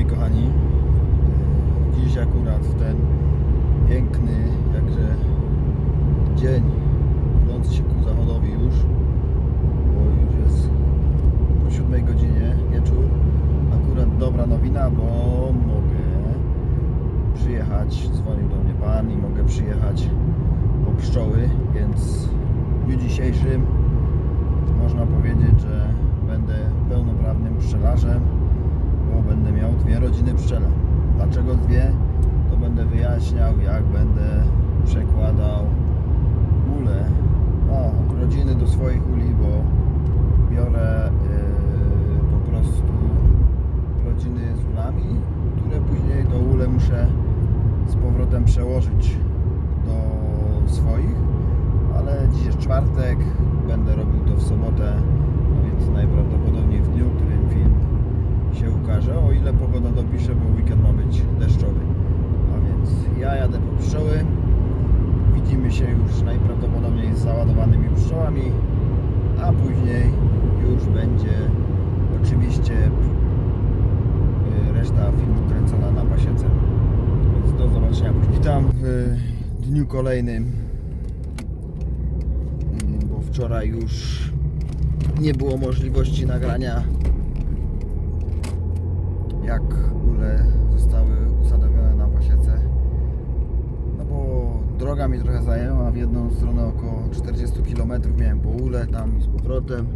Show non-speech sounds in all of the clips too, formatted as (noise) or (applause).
moi kochani. Dziś akurat w ten piękny, jakże dzień, idący się ku zachodowi już, bo już jest po 7 godzinie wieczór. Akurat dobra nowina, bo mogę przyjechać, dzwonił do mnie pan i mogę przyjechać po pszczoły, więc w dniu dzisiejszym można powiedzieć, że będę pełnoprawnym pszczelarzem, bo będę miał dwie rodziny pszczele. Dlaczego dwie? To będę wyjaśniał, jak będę przekładał ule, no, rodziny do swoich uli, bo biorę yy, po prostu rodziny z ulami, które później do ule muszę z powrotem przełożyć do swoich, ale dziś jest czwartek, będę robił to w sobotę, no więc najprawdopodobniej w dniu, w którym film się ukaże, o ile pogoda dopisze, bo weekend ma być deszczowy. A więc ja jadę po pszczoły, widzimy się już najprawdopodobniej z załadowanymi pszczołami, a później już będzie oczywiście y, reszta filmu kręcona na pasiece. Więc do zobaczenia później. Witam w dniu kolejnym, Mm, bo wczoraj już nie było możliwości nagrania jak ule zostały usadowione na pasiece. No bo droga mi trochę zajęła, w jedną stronę około 40 km miałem po ule, tam i z powrotem.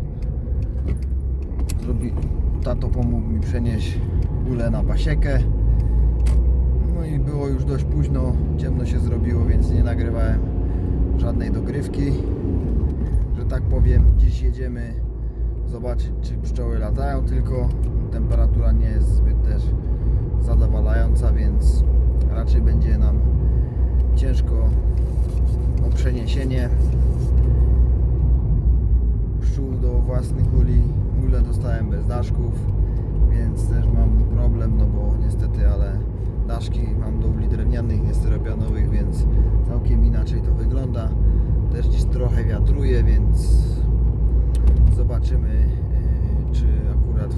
Zrobi... Tato pomógł mi przenieść ule na pasiekę. I było już dość późno, ciemno się zrobiło, więc nie nagrywałem żadnej dogrywki. Że tak powiem, dziś jedziemy zobaczyć, czy pszczoły latają, tylko temperatura nie jest zbyt też zadowalająca, więc raczej będzie nam ciężko o przeniesienie pszczół do własnych uli. Ule dostałem bez daszków, więc też mam problem, no bo niestety, ale daszki mam do uli drewnianych, nie styropianowych, więc całkiem inaczej to wygląda. Też dziś trochę wiatruje, więc zobaczymy, yy, czy akurat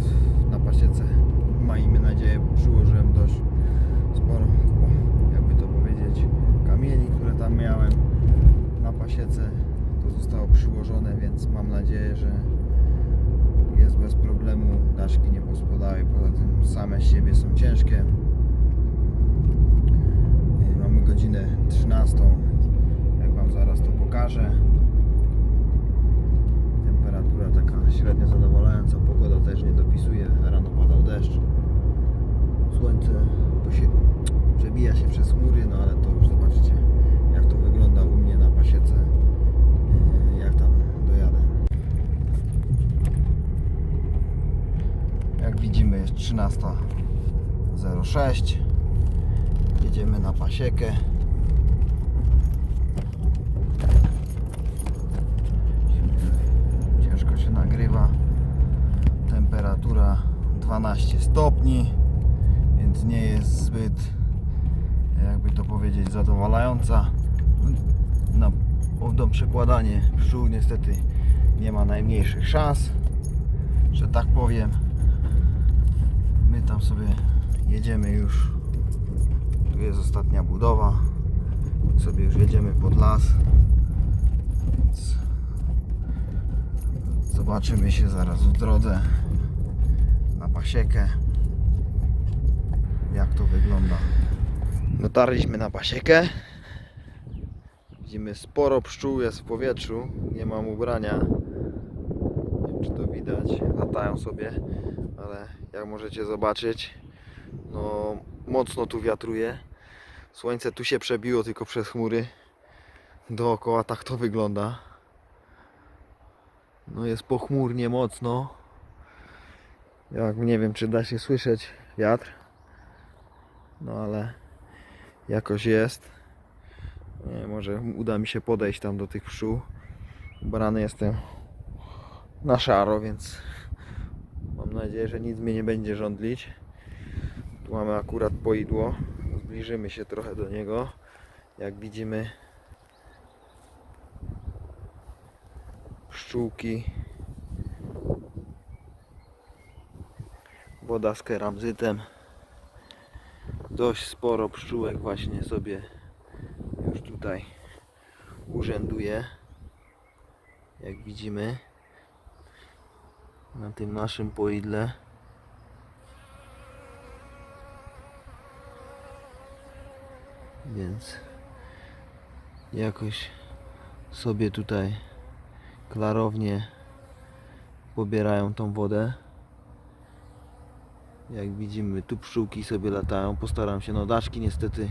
na pasiece, miejmy nadzieję, przyłożyłem dość sporo, jakby to powiedzieć, kamieni, które tam miałem na pasiece. To zostało przyłożone, więc mam nadzieję, że jest bez problemu. Daszki nie pospadały, poza tym same siebie są ciężkie. Yy, Mamy godzinę 13, jak Wam zaraz to Temperatura taka średnio zadowalająca, pogoda też nie dopisuje, rano padał deszcz. Słońce posie- przebija się przez chmury, no ale to już zobaczycie jak to wygląda u mnie na pasiece, yy, jak tam dojadę. Jak widzimy jest 13.06 Jedziemy na pasiekę Ciężko się nagrywa Temperatura 12 stopni Więc nie jest zbyt Jakby to powiedzieć zadowalająca. Na do przekładanie pszczół niestety nie ma najmniejszych szans że tak powiem. My tam sobie jedziemy już. Tu jest ostatnia budowa. Sobie już jedziemy pod las więc zobaczymy się zaraz w drodze pasiekę jak to wygląda dotarliśmy na pasiekę widzimy sporo pszczół jest w powietrzu nie mam ubrania nie wiem czy to widać, latają sobie, ale jak możecie zobaczyć, no mocno tu wiatruje. Słońce tu się przebiło tylko przez chmury. Dookoła tak to wygląda. No jest pochmurnie mocno. Jak nie wiem czy da się słyszeć wiatr. No ale jakoś jest. Nie, może uda mi się podejść tam do tych pszczół. Ubrany jestem na szaro, więc mam nadzieję, że nic mnie nie będzie żądlić. Tu mamy akurat poidło. Zbliżymy się trochę do niego. Jak widzimy pszczółki woda z keramzytem dość sporo pszczółek właśnie sobie już tutaj urzęduje. Jak widzimy na tym naszym poidle. Więc jakoś sobie tutaj klarownie pobierają tą wodę. Jak widzimy, tu pszczółki sobie latają. Postaram się, no daszki niestety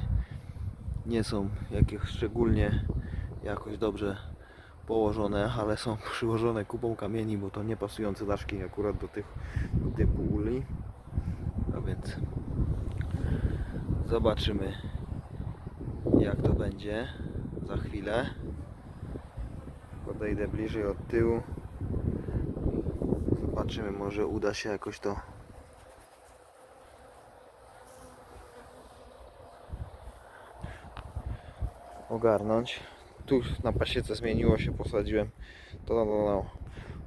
nie są jakieś szczególnie jakoś dobrze położone, ale są (laughs) przyłożone kupą kamieni, bo to nie pasujące daszki akurat do tych typu uli. A więc zobaczymy jak to będzie za chwilę. Podejdę bliżej od tyłu. Zobaczymy, może uda się jakoś to ogarnąć. Tu na pasiece zmieniło się, posadziłem to no, no, no,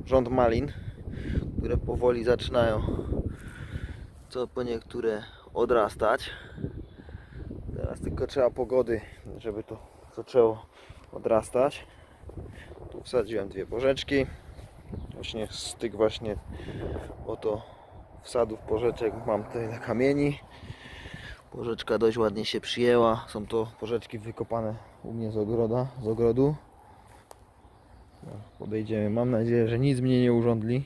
rząd malin, które powoli zaczynają co po niektóre odrastać. Teraz tylko trzeba pogody, żeby to zaczęło odrastać. Tu wsadziłem dwie porzeczki. Właśnie z tych właśnie oto wsadów porzeczek mam tyle kamieni. Porzeczka dość ładnie się przyjęła. Są to porzeczki wykopane u mnie z ogroda, z ogrodu. No, Podejdziemy. Mam nadzieję, że nic mnie nie urządli.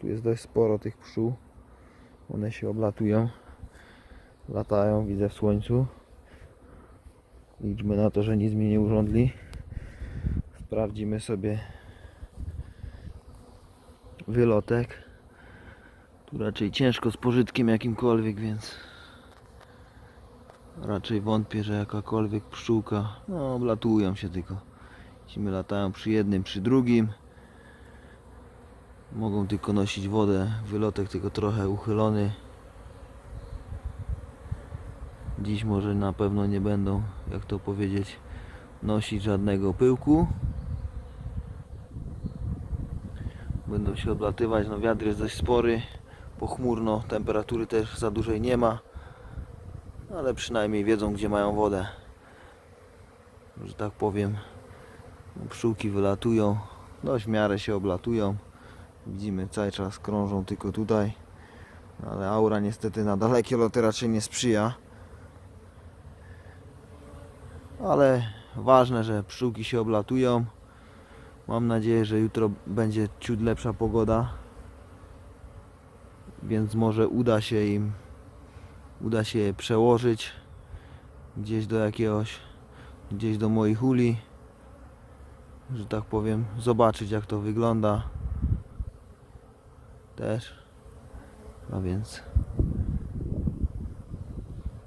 Tu jest dość sporo tych pszczół. One się oblatują. Latają, widzę w słońcu. Liczmy na to, że nic mnie nie urządli. Sprawdzimy sobie wylotek. Tu raczej ciężko z pożytkiem jakimkolwiek, więc raczej wątpię, że jakakolwiek pszczółka, no oblatują się tylko. Cimy latają przy jednym, przy drugim. Mogą tylko nosić wodę, wylotek tylko trochę uchylony. Dziś może na pewno nie będą, jak to powiedzieć, nosić żadnego pyłku. Będą się odlatywać, no wiatr jest dość spory pochmurno, temperatury też za dużej nie ma, ale przynajmniej wiedzą gdzie mają wodę. Że tak powiem, pszczółki wylatują, dość w miarę się oblatują. Widzimy cały czas krążą tylko tutaj, ale aura niestety na dalekie loty raczej nie sprzyja. Ale ważne, że pszczółki się oblatują. Mam nadzieję, że jutro będzie ciut lepsza pogoda więc może uda się im uda się je przełożyć gdzieś do jakiegoś gdzieś do moich uli że tak powiem zobaczyć jak to wygląda. Też. A więc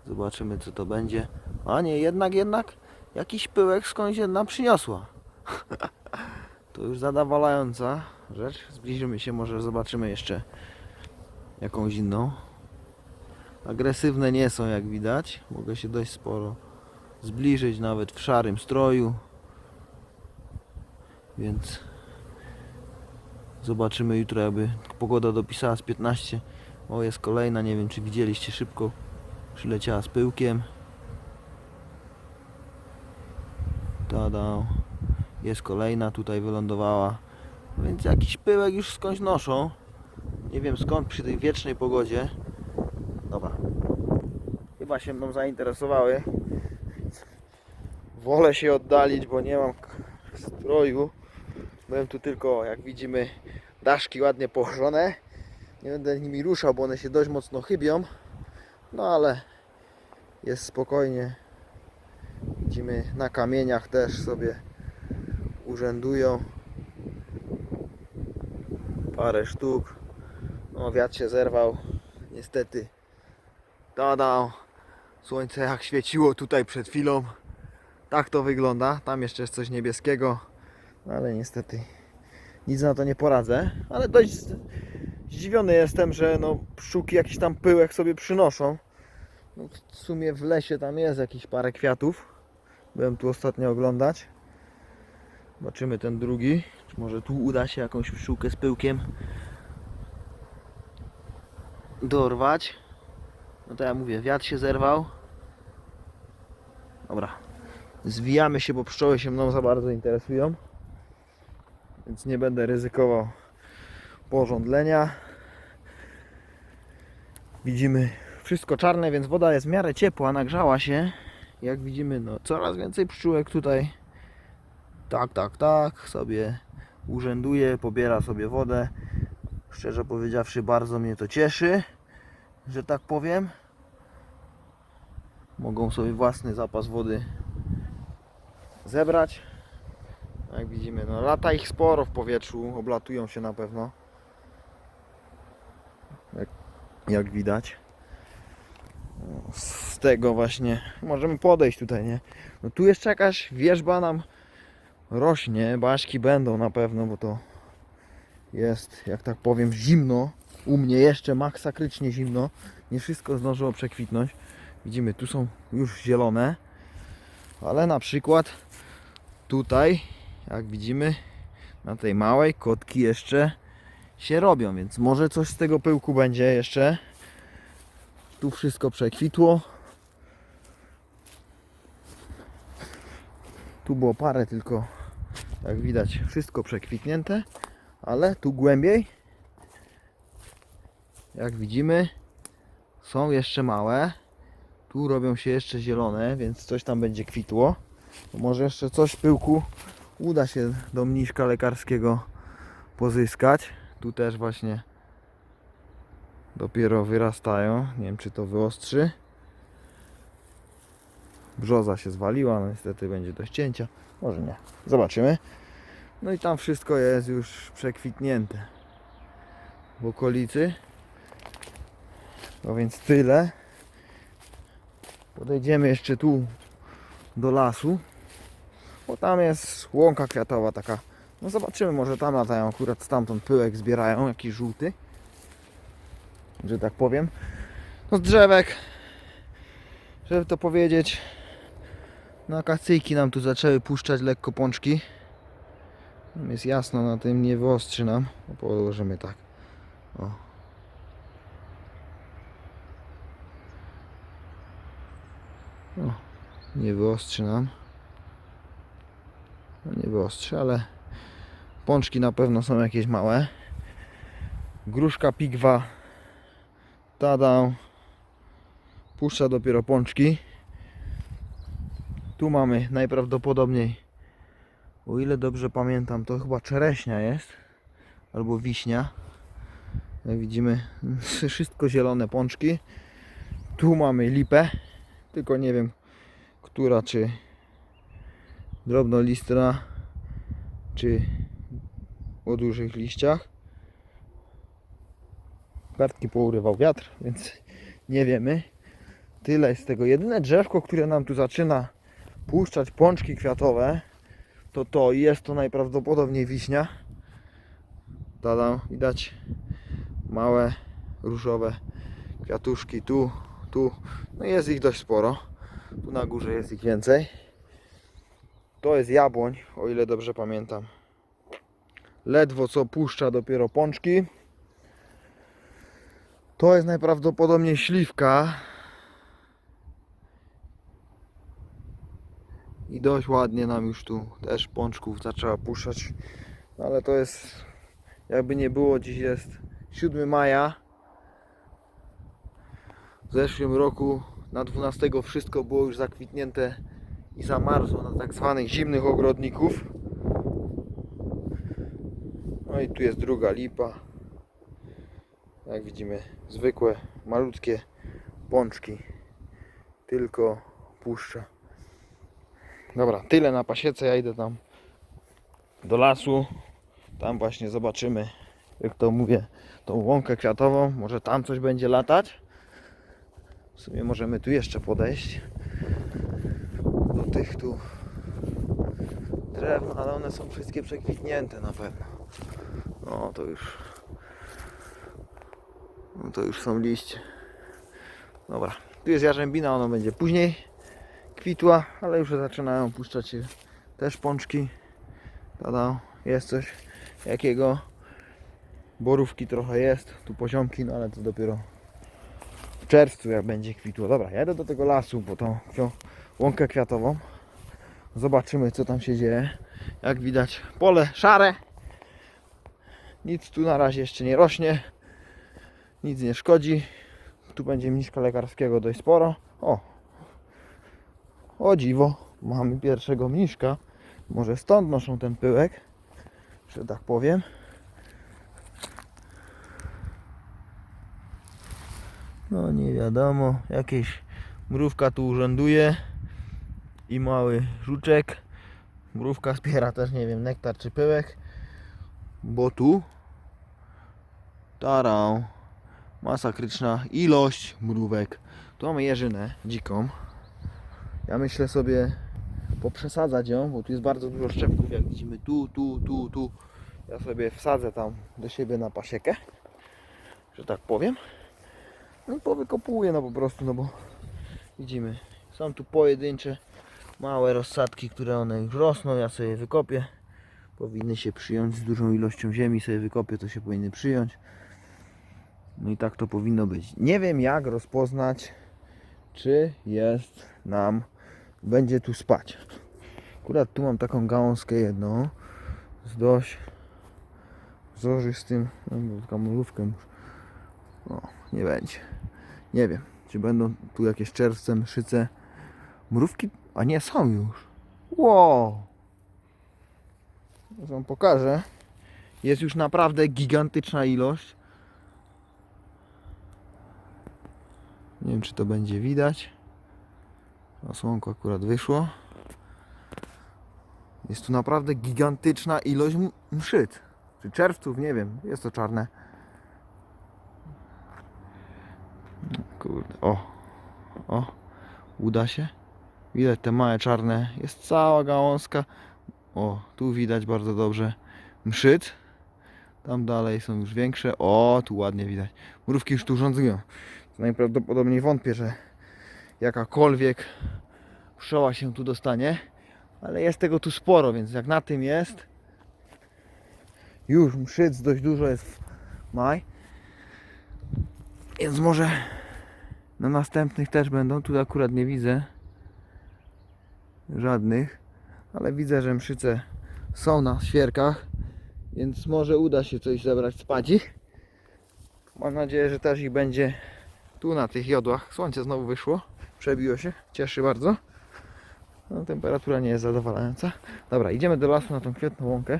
zobaczymy co to będzie. A nie jednak jednak jakiś pyłek skądś jedna przyniosła. (laughs) To już zadowalająca rzecz. Zbliżymy się może zobaczymy jeszcze jakąś inną. Agresywne nie są jak widać. Mogę się dość sporo zbliżyć nawet w szarym stroju. Więc zobaczymy jutro jakby pogoda dopisała z 15. O jest kolejna, nie wiem czy widzieliście szybko przyleciała z pyłkiem. Tada. Jest kolejna tutaj wylądowała. Więc jakiś pyłek już skądś noszą. Nie wiem skąd przy tej wiecznej pogodzie. Dobra. Chyba się mną zainteresowały. Wolę się oddalić, bo nie mam stroju. Byłem tu tylko, jak widzimy, daszki ładnie położone. Nie będę nimi ruszał, bo one się dość mocno chybią. No ale jest spokojnie. Widzimy na kamieniach też sobie urzędują. Parę sztuk. No wiatr się zerwał. Niestety. Tada. Słońce jak świeciło tutaj przed chwilą. Tak to wygląda. Tam jeszcze jest coś niebieskiego. No, ale niestety nic na to nie poradzę. Ale dość zdziwiony jestem, że no pszczółki jakiś tam pyłek sobie przynoszą. No, w sumie w lesie tam jest jakieś parę kwiatów. Byłem tu ostatnio oglądać. Zobaczymy ten drugi. Czy może tu uda się jakąś pszczółkę z pyłkiem dorwać. No to ja mówię, wiatr się zerwał. Dobra. Zwijamy się, bo pszczoły się mną za bardzo interesują. Więc nie będę ryzykował porządlenia. Widzimy wszystko czarne, więc woda jest w miarę ciepła, nagrzała się. Jak widzimy, no coraz więcej pszczółek tutaj. Tak, tak, tak, sobie urzęduje, pobiera sobie wodę. Szczerze powiedziawszy, bardzo mnie to cieszy, że tak powiem. Mogą sobie własny zapas wody zebrać. Jak widzimy, no lata ich sporo w powietrzu, oblatują się na pewno. Jak, jak widać. No, Z tego właśnie możemy podejść tutaj, nie? No tu jeszcze jakaś wierzba nam rośnie, baśki będą na pewno, bo to jest, jak tak powiem, zimno. U mnie jeszcze masakrycznie zimno. Nie wszystko zdążyło przekwitnąć. Widzimy, tu są już zielone. Ale na przykład tutaj, jak widzimy, na tej małej kotki jeszcze się robią, więc może coś z tego pyłku będzie jeszcze. Tu wszystko przekwitło. Tu było parę tylko, jak widać, wszystko przekwitnięte, ale tu głębiej, jak widzimy, są jeszcze małe. Tu robią się jeszcze zielone, więc coś tam będzie kwitło. Może jeszcze coś pyłku uda się do mniszka lekarskiego pozyskać. Tu też właśnie dopiero wyrastają. Nie wiem czy to wyostrzy. Brzoza się zwaliła, no niestety będzie do ścięcia. Może nie. Zobaczymy. No i tam wszystko jest już przekwitnięte w okolicy. No więc tyle. Podejdziemy jeszcze tu do lasu. Bo tam jest łąka kwiatowa taka. No zobaczymy, może tam latają akurat stamtąd pyłek zbierają, jakiś żółty. Że tak powiem. No z drzewek, żeby to powiedzieć, no akacyjki nam tu zaczęły puszczać lekko pączki. Jest jasno na tym, nie wyostrzy nam. Położymy tak. O. O, nie wyostrzy nam. No nie wyostrzy, ale pączki na pewno są jakieś małe. Gruszka pigwa tada puszcza dopiero pączki. Tu mamy najprawdopodobniej, o ile dobrze pamiętam, to chyba czereśnia jest albo wiśnia. Jak widzimy, (laughs) wszystko zielone pączki. Tu mamy lipę, tylko nie wiem, która czy drobnolistna, czy o dużych liściach. Kartki pourywał wiatr, więc nie wiemy. Tyle jest tego. Jedyne drzewko, które nam tu zaczyna puszczać pączki kwiatowe, to to jest to najprawdopodobniej wiśnia. Tada, widać małe różowe kwiatuszki tu, tu. No jest ich dość sporo. Tu na górze jest ich więcej. To jest jabłoń, o ile dobrze pamiętam. Ledwo co puszcza dopiero pączki. To jest najprawdopodobniej śliwka. I dość ładnie nam już tu też pączków zaczęła puszczać. No ale to jest, jakby nie było, dziś jest 7 maja. W zeszłym roku na 12 wszystko było już zakwitnięte i zamarzło na tak zwanych zimnych ogrodników. No i tu jest druga lipa. Jak widzimy, zwykłe, malutkie pączki. Tylko puszcza. Dobra, tyle na pasiece. Ja idę tam do lasu. Tam właśnie zobaczymy, jak to mówię, tą łąkę kwiatową. Może tam coś będzie latać. W sumie możemy tu jeszcze podejść do tych tu drewna, ale one są wszystkie przekwitnięte na pewno. No to już no to już są liście. Dobra, tu jest jarzębina, ona będzie później kwitła, ale już zaczynają puszczać się też pączki. Tada, jest coś jakiego. Borówki trochę jest, tu poziomki, no ale to dopiero czerwcu, jak będzie kwitło. Dobra, jadę do tego lasu, po tą łąkę kwiatową. Zobaczymy, co tam się dzieje. Jak widać, pole szare. Nic tu na razie jeszcze nie rośnie. Nic nie szkodzi. Tu będzie mniszka lekarskiego dość sporo. O! O dziwo, mamy pierwszego mniszka. Może stąd noszą ten pyłek, że tak powiem. No nie wiadomo, jakieś mrówka tu urzęduje i mały żuczek. Mrówka zbiera też, nie wiem, nektar czy pyłek, bo tu tarą masakryczna ilość mrówek. Tu mamy jeżynę dziką. Ja myślę sobie poprzesadzać ją, bo tu jest bardzo dużo szczepków, jak widzimy tu, tu, tu, tu. Ja sobie wsadzę tam do siebie na pasiekę, że tak powiem. No i powykopuję no po prostu, no bo widzimy, są tu pojedyncze małe rozsadki, które one już rosną, ja sobie wykopię. Powinny się przyjąć z dużą ilością ziemi, sobie wykopię, to się powinny przyjąć. No i tak to powinno być. Nie wiem jak rozpoznać, czy jest nam, będzie tu spać. Akurat tu mam taką gałązkę jedną z dość wzorzystym, no, mrówkę muszę- no, nie będzie. Nie wiem, czy będą tu jakieś czerwce, mszyce, mrówki, a nie są już. Wow! Wam pokażę. Jest już naprawdę gigantyczna ilość. Nie wiem, czy to będzie widać. Na słonko akurat wyszło. Jest tu naprawdę gigantyczna ilość mszyc. Czy czerwców, nie wiem. Jest to czarne. Kurde, o. O. Uda się. Widać te małe czarne. Jest cała gałązka. O, tu widać bardzo dobrze mszyc. Tam dalej są już większe. O, tu ładnie widać. Mrówki już tu rządzują. Najprawdopodobniej wątpię, że jakakolwiek pszczoła się tu dostanie. Ale jest tego tu sporo, więc jak na tym jest, już mszyc dość dużo jest w maj. Więc może na następnych też będą. Tu akurat nie widzę żadnych, ale widzę, że mszyce są na świerkach, więc może uda się coś zebrać z padzi. Mam nadzieję, że też ich będzie tu na tych jodłach. Słońce znowu wyszło, przebiło się, cieszy bardzo. No, temperatura nie jest zadowalająca. Dobra, idziemy do lasu na tą kwietną łąkę.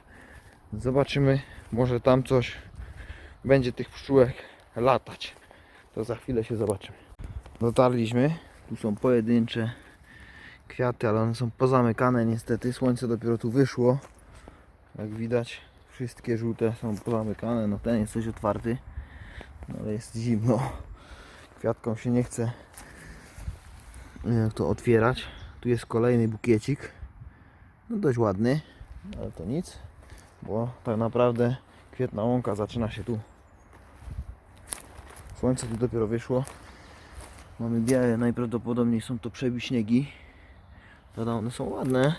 Zobaczymy, może tam coś będzie tych pszczółek latać. To za chwilę się zobaczymy. Dotarliśmy. Tu są pojedyncze kwiaty, ale one są pozamykane niestety. Słońce dopiero tu wyszło. Jak widać, wszystkie żółte są pozamykane. No ten jest coś otwarty, no, ale jest zimno. Kwiatkom się nie chce to otwierać. Tu jest kolejny bukiecik. No dość ładny, ale to nic, bo tak naprawdę kwietna łąka zaczyna się tu. Słońce tu dopiero wyszło. Mamy białe, najprawdopodobniej są to przebiśniegi. Prawda, one są ładne.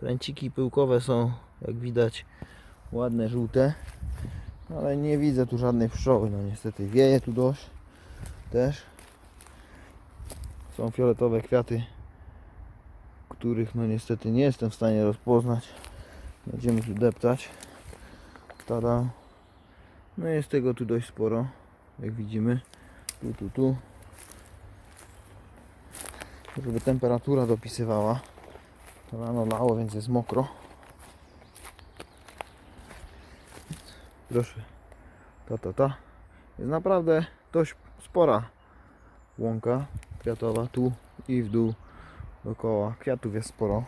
Pręciki pyłkowe są, jak widać, ładne, żółte. Ale nie widzę tu żadnej pszczoły, no niestety. Wieje tu dość też. Są fioletowe kwiaty, których no niestety nie jestem w stanie rozpoznać. Będziemy tu deptać. Tada. No jest tego tu dość sporo, jak widzimy. Tu, tu, tu. Żeby temperatura dopisywała. Rano lało, więc jest mokro. Proszę. Ta, ta, ta. Jest naprawdę dość spora łąka kwiatowa. Tu i w dół dookoła. Kwiatów jest sporo.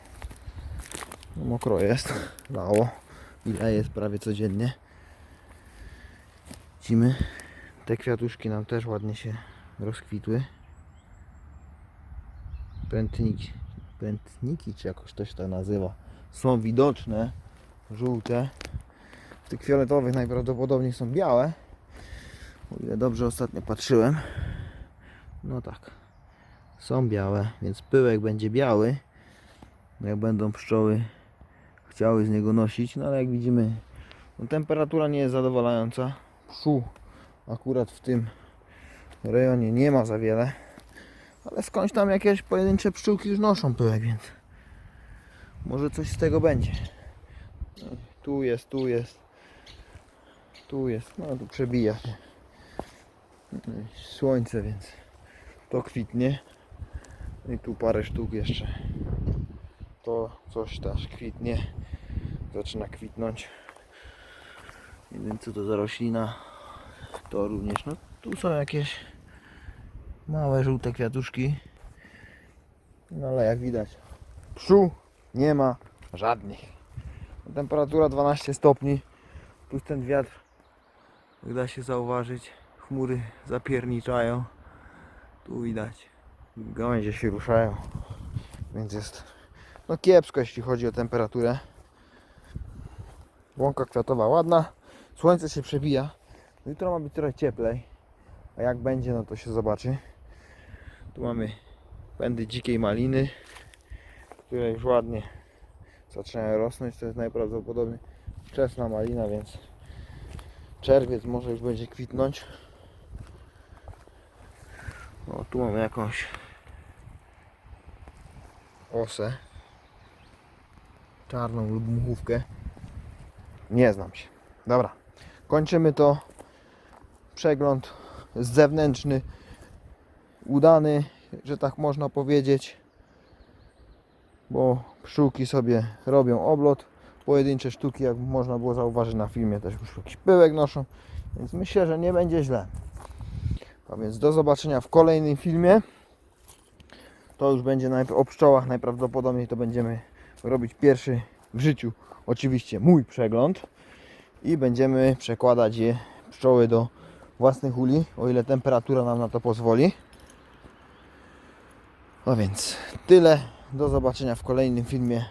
No, mokro jest. (laughs) Lało. Ile jest prawie codziennie. Widzimy. Te kwiatuszki nam też ładnie się rozkwitły. Pętniki, pętniki, czy jakoś to się to nazywa, są widoczne, żółte. W tych fioletowych najprawdopodobniej są białe. O ile dobrze ostatnio patrzyłem. No tak. Są białe, więc pyłek będzie biały. Jak będą pszczoły chciały z niego nosić. No ale jak widzimy, no, temperatura nie jest zadowalająca. Pszczół akurat w tym rejonie nie ma za wiele, ale skądś tam jakieś pojedyncze pszczółki już noszą pyłek, więc może coś z tego będzie. Tu jest, tu jest, tu jest, no tu przebija się słońce, więc to kwitnie. I tu parę sztuk jeszcze. To coś też kwitnie. Zaczyna kwitnąć. Nie wiem co to za roślina. To również. No tu są jakieś małe żółte kwiatuszki. No ale jak widać pszczół nie ma żadnych. Temperatura 12 stopni. Plus ten wiatr da się zauważyć. Chmury zapierniczają. Tu widać gałęzie się ruszają. Więc jest no kiepsko jeśli chodzi o temperaturę. Łąka kwiatowa ładna. Słońce się przebija. Jutro ma być trochę cieplej. A jak będzie, no to się zobaczy. Tu mamy pędy dzikiej maliny, które już ładnie zaczynają rosnąć. To jest najprawdopodobniej wczesna malina, więc czerwiec może już będzie kwitnąć. O, tu mamy jakąś osę. Czarną lub muchówkę. Nie znam się. Dobra. Kończymy to. Przegląd zewnętrzny. Udany, że tak można powiedzieć. Bo pszczółki sobie robią oblot. Pojedyncze sztuki, jak można było zauważyć na filmie, też już jakiś pyłek noszą. Więc myślę, że nie będzie źle. A więc do zobaczenia w kolejnym filmie. To już będzie o pszczołach. Najprawdopodobniej to będziemy robić pierwszy w życiu, oczywiście mój przegląd. I będziemy przekładać je pszczoły do własnych uli, o ile temperatura nam na to pozwoli. No więc tyle. Do zobaczenia w kolejnym filmie.